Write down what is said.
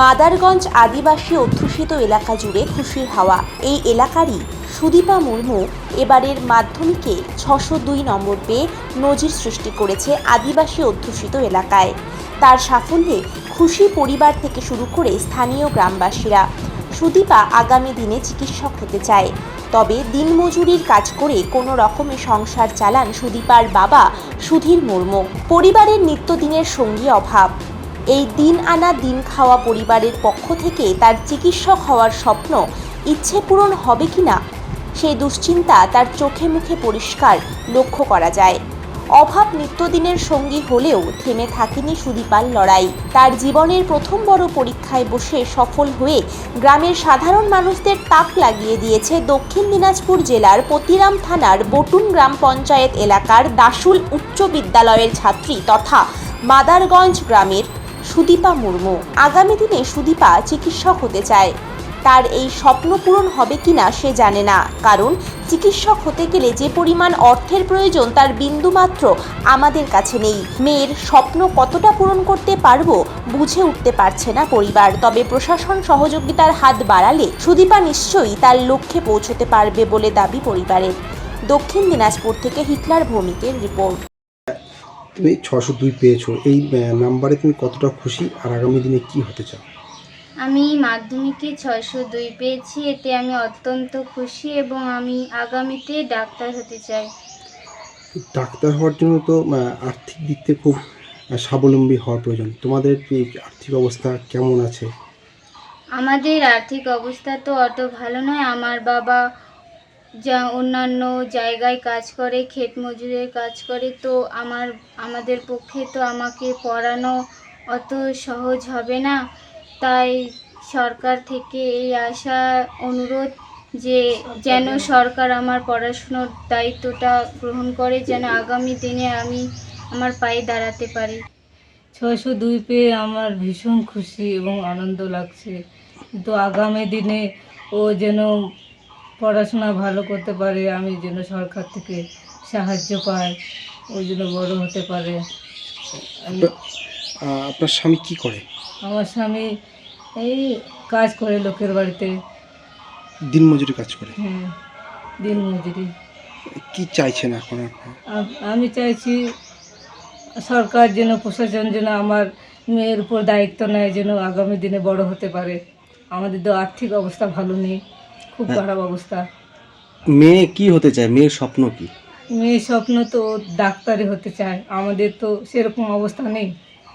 মাদারগঞ্জ আদিবাসী অধ্যুষিত এলাকা জুড়ে খুশির হাওয়া। এই এলাকারই সুদীপা মুর্মু এবারের মাধ্যমিকে ছশো দুই নম্বর পেয়ে নজির সৃষ্টি করেছে আদিবাসী অধ্যুষিত এলাকায়। তার সাফল্যে খুশি পরিবার থেকে শুরু করে স্থানীয় গ্রামবাসীরা। সুদীপা আগামী দিনে চিকিৎসক হতে চায়। তবে দিনমজুরির কাজ করে কোনো রকমে সংসার চালান সুদীপার বাবা সুধীর মুর্মু। পরিবারের নিত্যদিনের সঙ্গী অভাব। এই দিন আনা দিন খাওয়া পরিবারের পক্ষ থেকে তার চিকিৎসক হওয়ার স্বপ্ন ইচ্ছে পূরণ হবে কিনা সেই দুশ্চিন্তা তার চোখে মুখে পরিষ্কার লক্ষ্য করা যায়। অভাব নিত্যদিনের সঙ্গী হলেও থেমে থাকেনি সুদীপার লড়াই। তার জীবনের প্রথম বড় পরীক্ষায় বসে সফল হয়ে গ্রামের সাধারণ মানুষদের তাক লাগিয়ে দিয়েছে দক্ষিণ দিনাজপুর জেলার পতিরাম থানার বটুন গ্রাম পঞ্চায়েত এলাকার দাসুল উচ্চ বিদ্যালয়ের ছাত্রী তথা মাদারগঞ্জ গ্রামের সুদীপা মুর্মু। আগামী দিনে সুদীপা চিকিৎসক হতে চায়। তার এই স্বপ্ন পূরণ হবে কিনা সে জানে না। কারণ চিকিৎসক হতে গেলে যে পরিমাণ অর্থের প্রয়োজন তার বিন্দুমাত্র আমাদের কাছে নেই। মেয়ের স্বপ্ন কতটা পূরণ করতে পারব বুঝে উঠতে পারছে না পরিবার। তবে প্রশাসন সহযোগিতার হাত বাড়ালে সুদীপা নিশ্চয়ই তার লক্ষ্যে পৌঁছতে পারবে বলে দাবি পরিবারের। দক্ষিণ দিনাজপুর থেকে হিটলার ভৌমিকের রিপোর্ট। তুমি ছশো দুই পেয়েছ। এই নাম্বারে তুমি কতটা খুশি আর আগামী দিনে কি হতে চাও? আমি মাধ্যমিকে ছয়শো দুই পেয়েছি এতে আমি অত্যন্ত খুশি এবং আমি আগামীতে ডাক্তার হতে চাই। ডাক্তার হওয়ার জন্য তো আর্থিক দিক থেকে খুব স্বাবলম্বী হওয়ার প্রয়োজন। তোমাদের আর্থিক অবস্থা কেমন আছে? আমাদের আর্থিক অবস্থা তো অত ভালো নয়। আমার বাবা যা অন্যান্য জায়গায় কাজ করে ক্ষেত মজুরের কাজ করে তো আমার আমাদের পক্ষে তো আমাকে পড়ানো অত সহজ হবে না। তাই সরকার থেকে এই আশা অনুরোধ যে যেন সরকার আমার পড়াশুনোর দায়িত্বটা গ্রহণ করে যেন আগামী দিনে আমি আমার পায়ে দাঁড়াতে পারি। ছয়শো দুই পেয়ে আমার ভীষণ খুশি এবং আনন্দ লাগছে। কিন্তু আগামী দিনে ও যেন পড়াশোনা ভালো করতে পারে আমি যেন সরকার থেকে সাহায্য পাই ওই জন্য বড় হতে পারে। আপনার স্বামী কি করে? আমার স্বামী এই কাজ করে লোকের বাড়িতে। দিনমজুরি কাজ করে? হ্যাঁ দিন মজুরি। কি চাইছেন এখন আমি চাইছি সরকার যেন প্রশাসন যেন আমার মেয়ের উপর দায়িত্ব নেয় যেন আগামী দিনে বড় হতে পারে। আমাদের তো আর্থিক অবস্থা ভালো নেই। খুব খারাপ অবস্থা। মেয়ে কি হতে চায়? মেয়ের স্বপ্ন কি? মেয়ের স্বপ্ন তো ডাক্তারে ডাক্তারি হতে চায়। আমাদের তো সেরকম অবস্থা নেই।